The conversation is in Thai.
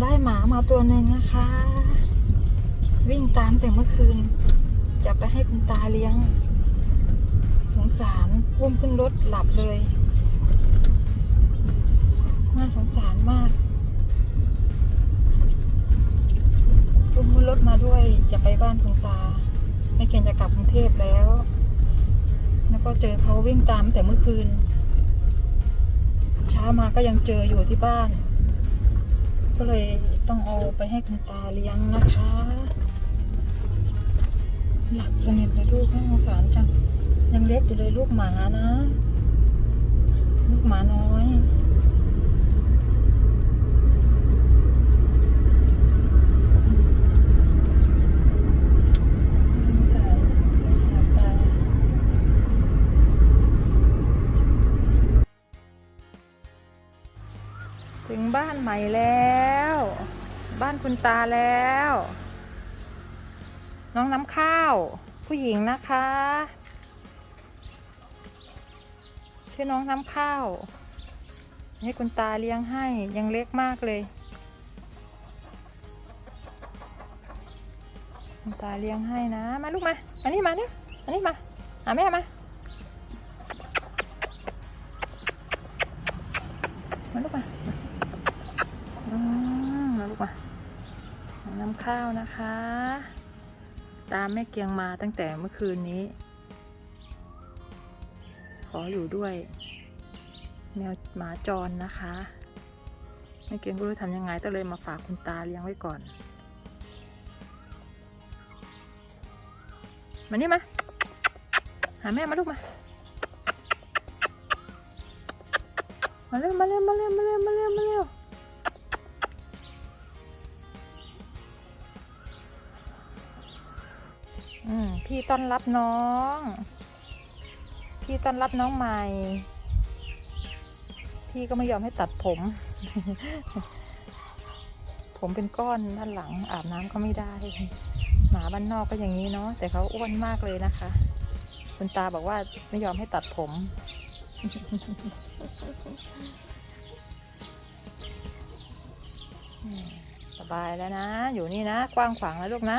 ได้หมามาตัวหนึ่งนะคะ วิ่งตามแต่เมื่อคืน จะไปให้คุณตาเลี้ยง สงสารอุ้มขึ้นรถหลับเลยน่าสงสารมากอุ้มขึ้นรถมาด้วยจะไปบ้านคุณตาแม่เคนจะกลับกรุงเทพแล้ว แล้วก็เจอเขาวิ่งตามแต่เมื่อคืน เช้ามาก็ยังเจออยู่ที่บ้าน ก็เลยต้องเอาไปให้คุณตาเลี้ยงนะคะ หลับสนิทเลยลูกน่าสงสารจัง ยังเล็กอยู่เลยลูกหมานะ ถึงบ้านใหม่แล้ว บ้านคุณตาแล้ว น้องน้ำข้าว ผู้หญิงนะคะ ชื่อน้องน้ำข้าว ให้คุณตาเลี้ยงให้ยังเล็กมากเลย คุณตาเลี้ยงให้นะ มาลูกมา อันนี้มาเนี่ยอันนี้มาหาแม่มามาลูกมา มมาลูกมาน้ำข้าวนะคะ ตามแม่เกียงมาตั้งแต่เมื่อคืนนี้ ขออยู่ด้วย แมวหมาจรนะคะแม่เกียงก็รู้ทำยังไงก็เลยมาฝากคุณตาเลี้ยงไว้ก่อน มานี่มา หาแม่มาลูกมามาเร็วมาเร็วมาเร็วมาเร็วมาเร็วมาเร็ว อืมพี่ต้อนรับน้อง พี่ต้อนรับน้องใหม่ พี่ก็ไม่ยอมให้ตัดผม ผมเป็นก้อนด้านหลังอาบน้ำก็ไม่ได้ หมาบ้านนอกก็อย่างนี้เนาะแต่เขาอ้วนมากเลยนะคะ คุณตาบอกว่าไม่ยอมให้ตัดผมอืมสบายแล้วนะ อยู่นี่นะ กว้างขวางแล้วลูกนะ